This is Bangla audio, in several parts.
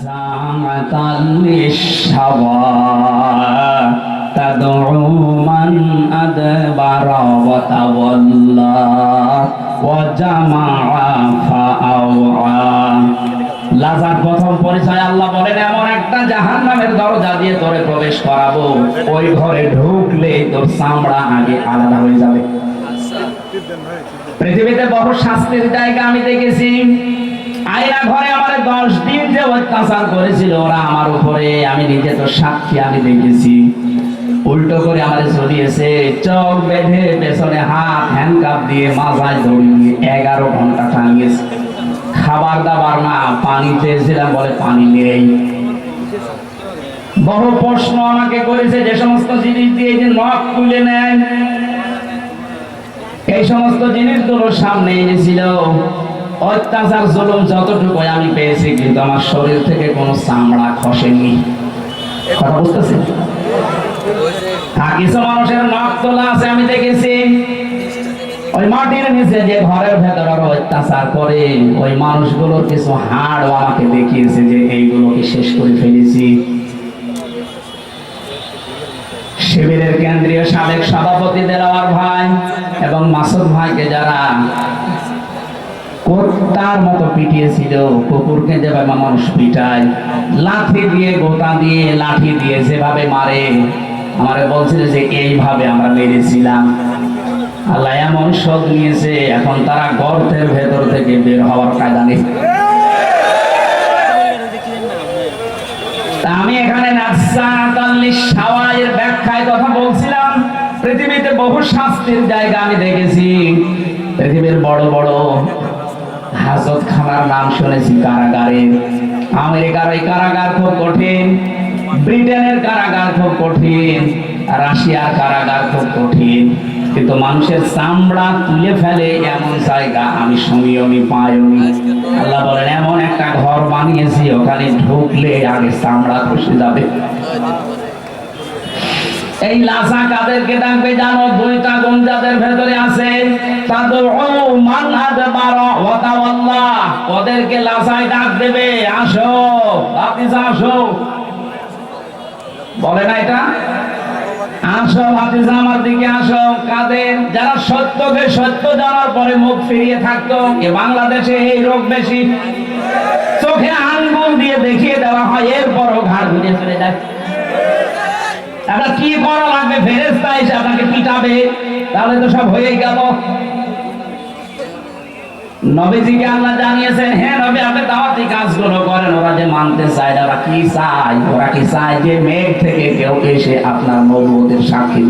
نزاعة للشوى تدعو من أدبر وتولى وجمع فأوعى লাজার প্রথম পরিচয় আল্লাহ বলেন এমন একটা জাহান নামের দরজা দিয়ে তোরে প্রবেশ করাবো ওই ঘরে ঢুকলে তোর চামড়া আগে আলাদা হয়ে যাবে পৃথিবীতে বহু শাস্তির জায়গা আমি দেখেছি ঘরে দশ দিন যে অত্যাচার করেছিল, ওরা আমার উপরে, আমি নিজে তো সাক্ষী, আমি দেখেছি। উল্টো করে আমার চলিয়েছে চোখ বেঁধে পেছনে হাত হ্যান্ডকাপ দিয়ে মাথায় এগারো ঘণ্টা টানিয়েছে খাবার দাবার না পানি চেয়েছিলাম বলে পানি নেই। বহু প্রশ্ন আমাকে করেছে, যে সমস্ত জিনিস দিয়ে যে নখ তুলে নেয়, এই সমস্ত জিনিসগুলো সামনে এনেছিল। অত্যাচার জুলুম যতটুকু আমি পেয়েছি, কিন্তু আমার শরীর থেকে কোনো চামড়া খসেনি। কথা বুঝতেছি কিছু মানুষের নখ তোলা আছে, আমি দেখেছি। ওই মাটির নিচে যে ঘরের ভেতরে অত্যাচার করে, ওই মানুষগুলোর কিছু হাড় আমাকে দেখিয়েছে যে এইগুলোকে শেষ করে ফেলেছি। শিবিরের কেন্দ্রীয় সাবেক সভাপতি দেলাওয়ার ভাই এবং মাসুদ ভাইকে যারা কোত্তার মতো পিটিয়েছিল কুকুরকে যেভাবে মানুষ পিটায়। লাঠি দিয়ে গোটা দিয়ে, লাঠি দিয়ে যেভাবে মারে, আমারে বলছিল যে এইভাবে আমরা মেরেছিলাম। আল্লাহ এমন নিয়েছে, এখন তারা গর্তের ভেতর থেকে বের হওয়ার কায়দা নেই আমি এখানে ব্যাখ্যায় কথা বলছিলাম। পৃথিবীতে বহু শাস্তির জায়গা আমি দেখেছি। পৃথিবীর বড় বড় হাজত খানার নাম শুনেছি কারাগারে। আমেরিকার ওই কারাগার খুব কঠিন, ব্রিটেনের কারাগার খুব কঠিন, রাশিয়ার কারাগার খুব কঠিন। কিন্তু মানুষের চামড়া তুলে ফেলে এমন জায়গা আমি শুনিওনি পাইনি আল্লাহ বলেন, এমন একটা ঘর বানিয়েছি, ওখানে ঢুকলে আগে চামড়া খসে যাবে। এই লাসা কাদেরকে ডাকবে জানো? দুইটা গুণ যাদের ভেতরে আছে। ওদেরকে লাসায় ডাক দেবে। আসো আসো। বলে না এটা? আসো আমার দিকে আসো। কাদের? যারা সত্যকে সত্য জানার পরে মুখ ফিরিয়ে থাকতো, এ বাংলাদেশে এই রোগ বেশি। চোখে আঙ্গুল দিয়ে দেখিয়ে দেওয়া হয়, এরপরও ঘাড় ঘুরে চলে যায় এটা কি করা লাগবে? ফেরেস্তা এসে আপনাকে পিটাবে। তাহলে তো সব হয়ে গেল। নবীজিকে আল্লাহ জানিয়েছেন হ্যাঁ নবী, আপনি দাওয়াতি কাজগুলো করেন, ওরা যে মানতে চায় ওরা কি চায়? ওরা কি চায় যে মেঘ থেকে কেউ এসে আপনার নবুয়তের সাক্ষী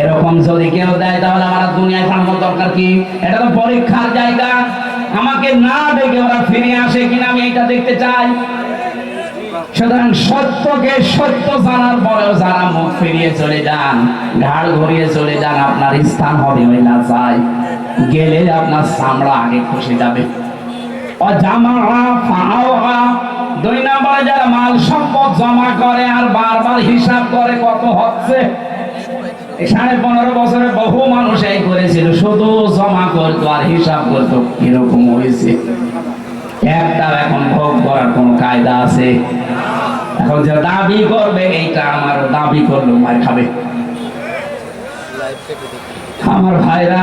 এরকম যদি কেউ দেয়, তাহলে আমার দুনিয়ায় পাঠানোর দরকার কি? এটা তো পরীক্ষার জায়গা। আমাকে না দেখে ওরা ফিরে আসে কিনা আমি এটা দেখতে চাই। সুতরাং সত্যকে সত্য জানার পরেও যারা মুখ ফিরিয়ে চলে যান, ঘাড় ঘুরিয়ে চলে যান, আপনার স্থান হবে ওই না চাই। গেলে আপনার চামড়া আগে খসে যাবে। দুই নম্বরে যারা মাল সম্পদ জমা করে আর বারবার হিসাব করে কত হচ্ছে। সাড়ে পনেরো বছরে বহু মানুষ এই করেছিল, শুধু জমা করতো আর হিসাব করতো কীরকম হয়েছে। একটাও এখন ভোগ করার কোন কায়দা আছে। এখন যে দাবি করবে, এইটা আমার দাবি করল, মার খাবে। আমার ভাইরা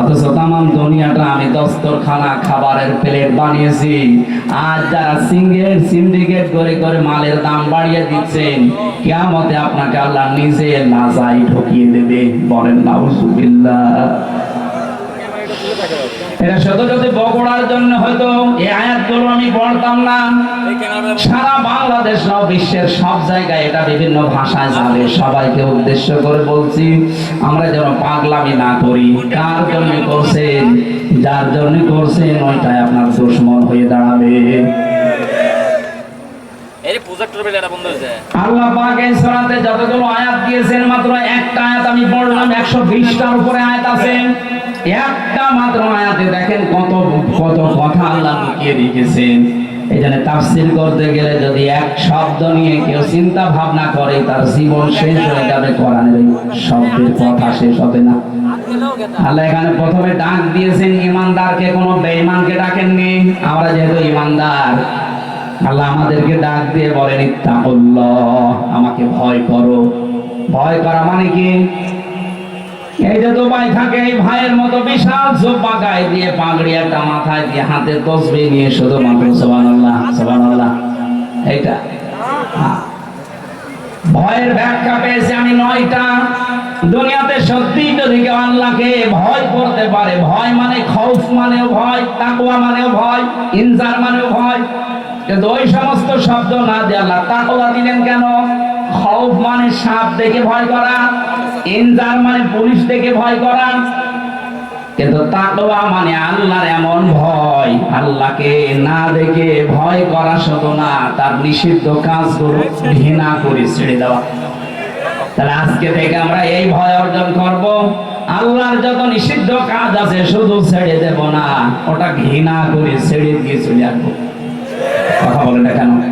অথচ তামাম দুনিয়াটা আমি দস্তরখানা খাবারের প্লেট বানিয়েছি। আজ যারা সিঙ্গেল সিন্ডিকেট করে করে মালের দাম বাড়িয়ে দিচ্ছেন কেমতে আপনাকে আল্লাহ নিজে নাজাই ঢুকিয়ে দেবে। বলেন, নাউজুবিল্লাহ। এটা শত শত জন্য হয়তো এই আমি পড়তাম না। সারা বাংলাদেশ সব বিশ্বের সব জায়গায় এটা বিভিন্ন ভাষায় যাবে সবাইকে উদ্দেশ্য করে বলছি, আমরা যেন পাগলামি না করি। কার জন্য করছেন? যার জন্য করছেন, ওইটাই আপনার দুশ্মন হয়ে দাঁড়াবে। দিয়েছেন, মাত্র একটা আয়াত আমি পড়লাম 120টার উপরে আয়াত আছে। একটা মাত্র আয়াতে দেখেন কত কত কথা আল্লাহ লুকিয়ে রেখেছেন। এই জন্য করতে গেলে যদি এক শব্দ নিয়ে কেউ চিন্তা ভাবনা করে, তার জীবন শেষ হয়ে যাবে কোরআনের শব্দের কথা শেষ হবে না। আল্লাহ এখানে প্রথমে ডাক দিয়েছেন, ইমানদারকে, কোনো বেঈমানকে ডাকেননি। আমরা যেহেতু ইমানদার আল্লাহ আমাদেরকে ডাক দিয়ে বলেন, ইত্তাকুল্লাহ, আমাকে ভয় করো। ভয় করা মানে কি? এই যে দুবাই থাকে, এই ভাইয়ের মতো বিশাল জোব্বা গায়ে দিয়ে, পাগড়ি একটা মাথায় দিয়ে, হাতে তসবি নিয়ে শুধুমাত্র সুবহানাল্লাহ সুবহানাল্লাহ। এইটা। হ্যাঁ। ভয়ের ব্যাখ্যা পেয়েছি আমি নয়টা। দুনিয়াতে সত্যি যদি কেউ আল্লাহকে ভয় করতে পারে, ভয় মানে খৌফ মানেও ভয়, তাকওয়া মানেও ভয়, ইনজার মানেও ভয় কিন্তু ওই সমস্ত শব্দ না দিয়ে আল্লাহ তাকওয়া দিলেন কেন? খৌফ মানে সাপ দেখে ভয় করা, ইনজার মানে পুলিশ দেখে ভয় করা। কিন্তু তাকওয়া মানে আল্লাহর এমন ভয়, আল্লাহকে না দেখে ভয় করা শত না, তার নিষিদ্ধ কাজগুলো ঘৃণা করে ছেড়ে দেওয়া। তাহলে আজকে থেকে আমরা এই ভয় অর্জন করব। আল্লাহর যত নিষিদ্ধ কাজ আছে, শুধু ছেড়ে দেব না, ওটা ঘৃণা করে ছেড়ে দিয়ে চলে আসব। কথা বলে না কেন